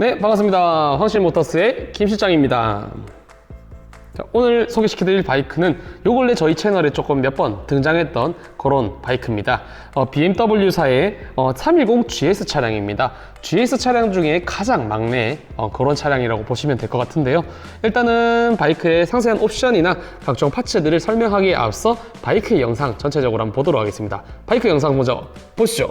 네, 반갑습니다. 황실 모터스의 김 실장입니다. 자, 오늘 소개시켜드릴 바이크는 요 근래 저희 채널에 조금 몇 번 등장했던 그런 바이크입니다. 어, BMW사의 어, 310 GS 차량입니다. GS 차량 중에 가장 막내 어, 그런 차량이라고 보시면 될 것 같은데요. 일단은 바이크의 상세한 옵션이나 각종 파츠들을 설명하기에 앞서 바이크의 영상 전체적으로 한번 보도록 하겠습니다. 바이크 영상 먼저 보시죠.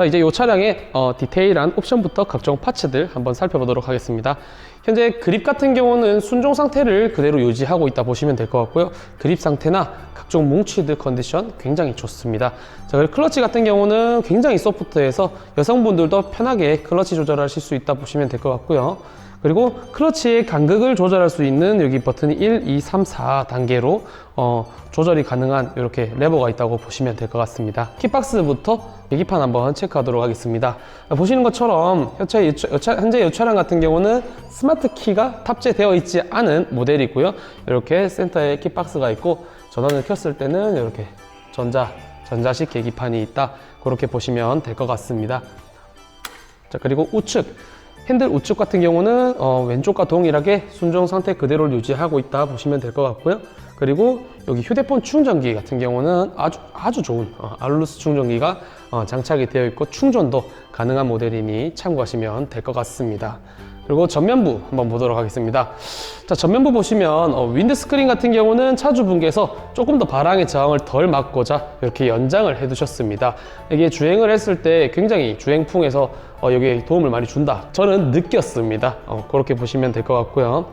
자 이제 이 차량의 어, 디테일한 옵션부터 각종 파츠들 한번 살펴보도록 하겠습니다. 현재 그립 같은 경우는 순종 상태를 그대로 유지하고 있다 보시면 될 것 같고요. 그립 상태나 각종 뭉치드 컨디션 굉장히 좋습니다. 자 그리고 클러치 같은 경우는 굉장히 소프트해서 여성분들도 편하게 클러치 조절하실 수 있다 보시면 될 것 같고요 그리고 클러치의 간극을 조절할 수 있는 여기 버튼이 1, 2, 3, 4 단계로 어, 조절이 가능한 이렇게 레버가 있다고 보시면 될 것 같습니다. 키박스부터 계기판 한번 체크하도록 하겠습니다. 보시는 것처럼 현재 이, 차- 이 차- 현재 이 차량 같은 경우는 스마트 키가 탑재되어 있지 않은 모델이고요. 이렇게 센터에 키박스가 있고 전원을 켰을 때는 이렇게 전자 전자식 계기판이 있다. 그렇게 보시면 될 것 같습니다. 자 그리고 우측 핸들 우측 같은 경우는 어, 왼쪽과 동일하게 순정 상태 그대로 유지하고 있다 보시면 될 것 같고요. 그리고 여기 휴대폰 충전기 같은 경우는 아주 아주 좋은 어, 알루스 충전기가 어, 장착이 되어 있고 충전도 가능한 모델이니 참고하시면 될 것 같습니다. 그리고 전면부 한번 보도록 하겠습니다. 자, 전면부 보시면 어, 윈드 스크린 같은 경우는 차주 분께서 조금 더 바람의 저항을 덜 막고자 이렇게 연장을 해두셨습니다. 이게 주행을 했을 때 굉장히 주행풍에서 어, 여기에 도움을 많이 준다. 저는 느꼈습니다. 어, 그렇게 보시면 될 것 같고요.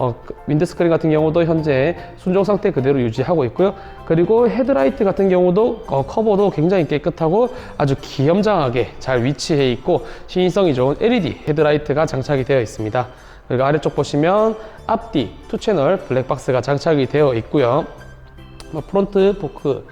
어, 그 윈드 스크린 같은 경우도 현재 순정 상태 그대로 유지하고 있고요. 그리고 헤드라이트 같은 경우도 어, 커버도 굉장히 깨끗하고 아주 기염장하게 잘 위치해 있고 시인성이 좋은 LED 헤드라이트가 장착이 되어 있습니다. 그리고 아래쪽 보시면 앞뒤 투 채널 블랙박스가 장착이 되어 있고요. 뭐 프론트 포크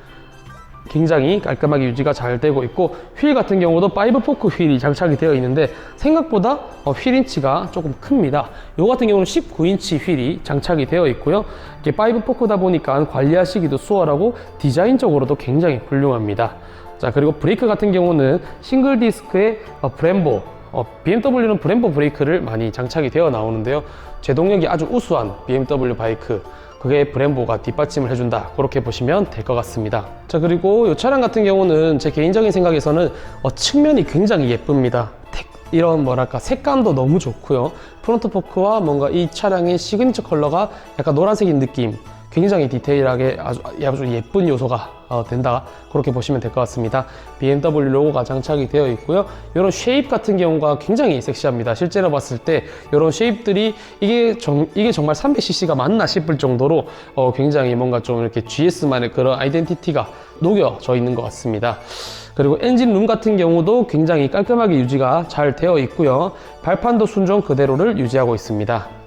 굉장히 깔끔하게 유지가 잘 되고 있고 휠 같은 경우도 5 포크 휠이 장착이 되어 있는데 생각보다 어, 휠 인치가 조금 큽니다. 요 같은 경우는 19인치 휠이 장착이 되어 있고요. 이게 5 포크다 보니까 관리하시기도 수월하고 디자인적으로도 굉장히 훌륭합니다. 자 그리고 브레이크 같은 경우는 싱글 디스크의 어, 브em보 어, BMW는 브em보 브레이크를 많이 장착이 되어 나오는데요. 제동력이 아주 우수한 BMW 바이크 그게 브em보가 뒷받침을 해준다. 그렇게 보시면 될 것 같습니다. 자 그리고 이 차량 같은 경우는 제 개인적인 생각에서는 어, 측면이 굉장히 예쁩니다. 텍- 이런 뭐랄까 색감도 너무 좋고요. 프론트 포크와 뭔가 이 차량의 시그니처 컬러가 약간 노란색인 느낌 굉장히 디테일하게 아주, 아주 예쁜 요소가 어, 된다 그렇게 보시면 될 것 같습니다. BMW 로고가 장착이 되어 있고요. 이런 쉐입 같은 경우가 굉장히 섹시합니다. 실제로 봤을 때 이런 쉐입들이 이게, 정, 이게 정말 300cc가 맞나 싶을 정도로 어, 굉장히 뭔가 좀 이렇게 GS만의 그런 아이덴티티가 녹여져 있는 것 같습니다. 그리고 엔진 룸 같은 경우도 굉장히 깔끔하게 유지가 잘 되어 있고요. 발판도 순정 그대로를 유지하고 있습니다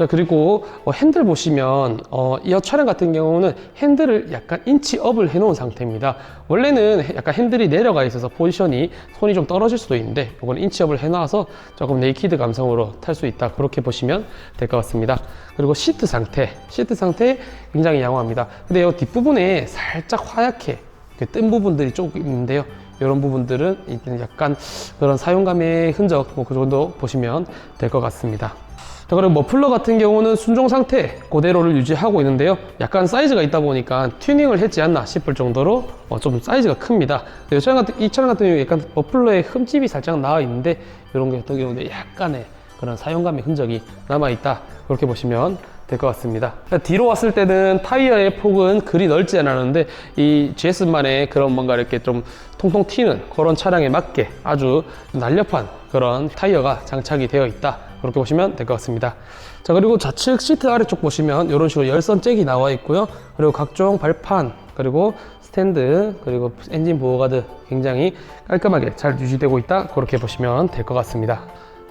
자 그리고 어, 핸들 보시면 어, 이 차량 같은 경우는 핸들을 약간 인치업을 해놓은 상태입니다. 원래는 해- 약간 핸들이 내려가 있어서 포지션이 손이 좀 떨어질 수도 있는데 이건 인치업을 해놔서 조금 네이키드 감성으로 탈 수 있다. 그렇게 보시면 될 것 같습니다. 그리고 시트 상태. 시트 상태 굉장히 양호합니다. 근데 이 뒷부분에 살짝 하얗게 이렇게 뜬 부분들이 조금 있는데요. 이런 부분들은 약간 그런 사용감의 흔적 뭐 그 정도 보시면 될 것 같습니다 자, 그리고 머플러 같은 경우는 순종 상태 그대로를 유지하고 있는데요. 약간 사이즈가 있다 보니까 튜닝을 했지 않나 싶을 정도로 어, 좀 사이즈가 큽니다. 이 차량 같은, 같은 경우 약간 머플러에 흠집이 살짝 나와 있는데 이런 게 같은 경우는 약간의 그런 사용감의 흔적이 남아 있다. 그렇게 보시면 될 것 같습니다. 뒤로 왔을 때는 타이어의 폭은 그리 넓지 않았는데 이 GS만의 그런 뭔가 이렇게 좀 통통 튀는 그런 차량에 맞게 아주 날렵한 그런 타이어가 장착이 되어 있다. 그렇게 보시면 될 것 같습니다. 자, 그리고 좌측 시트 아래쪽 보시면 이런 식으로 열선 잭이 나와 있고요. 그리고 각종 발판, 그리고 스탠드, 그리고 엔진 보호가드 굉장히 깔끔하게 잘 유지되고 있다. 그렇게 보시면 될 것 같습니다.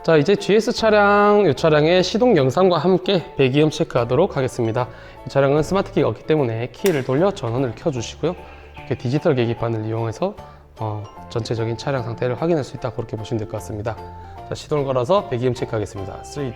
자, 이제 GS 차량, 이 차량의 시동 영상과 함께 배기음 체크하도록 하겠습니다. 이 차량은 스마트 키가 없기 때문에 키를 돌려 전원을 켜주시고요. 이렇게 디지털 계기판을 이용해서 어, 전체적인 차량 상태를 확인할 수 있다. 그렇게 보시면 될 것 같습니다. 자, 시동을 걸어서 배기음 체크하겠습니다. 3, 2, 1.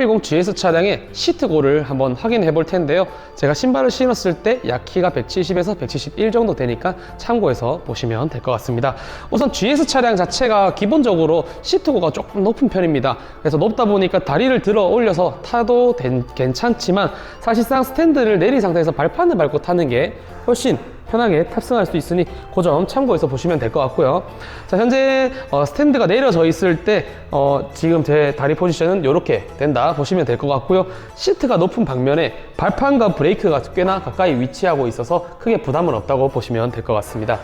(310) GS 차량의 시트고를 한번 확인해 볼 텐데요. 제가 신발을 신었을 때 약 키가 170에서 171 정도 되니까 참고해서 보시면 될 것 같습니다. 우선 GS 차량 자체가 기본적으로 시트고가 조금 높은 편입니다. 그래서 높다 보니까 다리를 들어 올려서 타도 된- 괜찮지만 사실상 스탠드를 내린 상태에서 발판을 밟고 타는 게 훨씬 편하게 탑승할 수 있으니 그 점 참고해서 보시면 될 것 같고요. 자, 현재 어, 스탠드가 내려져 있을 때 어, 지금 제 다리 포지션은 이렇게 된다 보시면 될 것 같고요. 시트가 높은 방면에 발판과 브레이크가 꽤나 가까이 위치하고 있어서 크게 부담은 없다고 보시면 될 것 같습니다.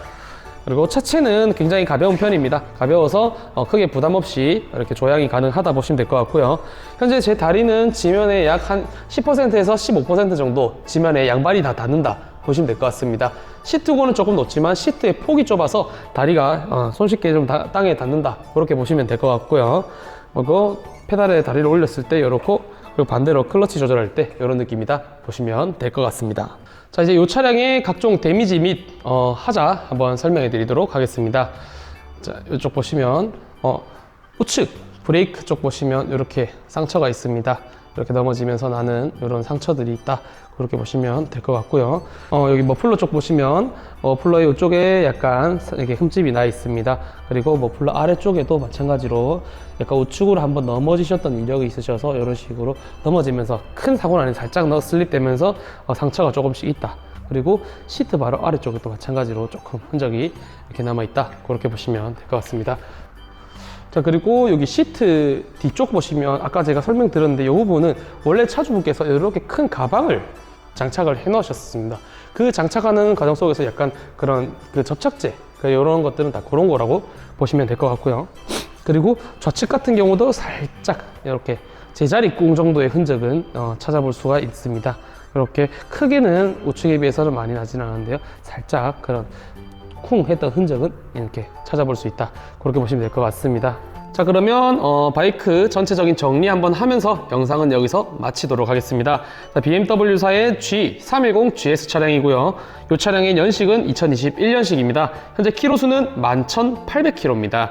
그리고 차체는 굉장히 가벼운 편입니다. 가벼워서 어, 크게 부담 없이 이렇게 조향이 가능하다 보시면 될 것 같고요. 현재 제 다리는 지면에 약 한 10%에서 15% 정도 지면에 양발이 다 닿는다 보시면 될 것 같습니다. 시트고는 조금 높지만 시트의 폭이 좁아서 다리가 어, 손쉽게 좀 다- 땅에 닿는다 그렇게 보시면 될 것 같고요. 그리고 페달에 다리를 올렸을 때 이렇고 그리고 반대로 클러치 조절할 때 이런 느낌이다 보시면 될 것 같습니다. 자 이제 이 차량의 각종 데미지 및 어, 하자 한번 설명해 드리도록 하겠습니다. 자 이쪽 보시면 어, 우측 브레이크 쪽 보시면 이렇게 상처가 있습니다. 이렇게 넘어지면서 나는 이런 상처들이 있다. 그렇게 보시면 될 것 같고요. 어, 여기 머플러 쪽 보시면 머플러의 이쪽에 약간 이렇게 흠집이 나 있습니다. 그리고 머플러 아래쪽에도 마찬가지로 약간 우측으로 한번 넘어지셨던 이력이 있으셔서 이런 식으로 넘어지면서 큰 사고 안에 살짝 넣어 슬립되면서 어, 상처가 조금씩 있다. 그리고 시트 바로 아래쪽에도 마찬가지로 조금 흔적이 이렇게 남아 있다. 그렇게 보시면 될 것 같습니다. 자 그리고 여기 시트 뒤쪽 보시면 아까 제가 설명드렸는데 이 부분은 원래 차주분께서 이렇게 큰 가방을 장착을 해 놓으셨습니다. 그 장착하는 과정 속에서 약간 그런 그 접착제 이런 것들은 다 그런 거라고 보시면 될 것 같고요. 그리고 좌측 같은 경우도 살짝 이렇게 제자리 꿍 정도의 흔적은 어, 찾아볼 수가 있습니다. 이렇게 크게는 우측에 비해서는 많이 나진 않은데요. 살짝 그런 쿵 했던 흔적은 이렇게 찾아볼 수 있다. 그렇게 보시면 될 것 같습니다. 자 그러면 어, 바이크 전체적인 정리 한번 하면서 영상은 여기서 마치도록 하겠습니다. 자, BMW사의 G310 GS 차량이고요. 이 차량의 연식은 2021년식입니다. 현재 키로수는 11,800km입니다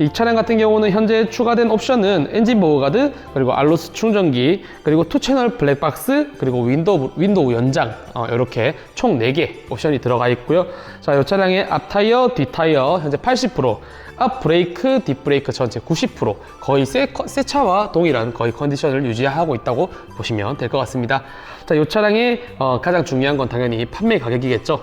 이 차량 같은 경우는 현재 추가된 옵션은 엔진 보호가드, 그리고 알로스 충전기, 그리고 투 채널 블랙박스, 그리고 윈도우, 윈도우 연장, 어, 이렇게 총 4개 옵션이 들어가 있고요. 자, 이 차량의 앞 타이어, 뒷 타이어 현재 80%, 앞 브레이크, 뒷 브레이크 전체 90% 거의 새, 커- 새 차와 동일한 거의 컨디션을 유지하고 있다고 보시면 될 것 같습니다. 자, 이 차량의 어, 가장 중요한 건 당연히 판매 가격이겠죠.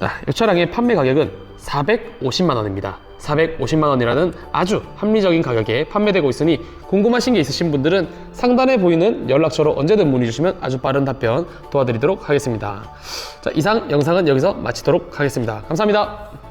자, 이 차량의 판매 가격은 450만 원입니다. 450만 원이라는 아주 합리적인 가격에 판매되고 있으니 궁금하신 게 있으신 분들은 상단에 보이는 연락처로 언제든 문의 주시면 아주 빠른 답변 도와드리도록 하겠습니다. 자, 이상 영상은 여기서 마치도록 하겠습니다. 감사합니다.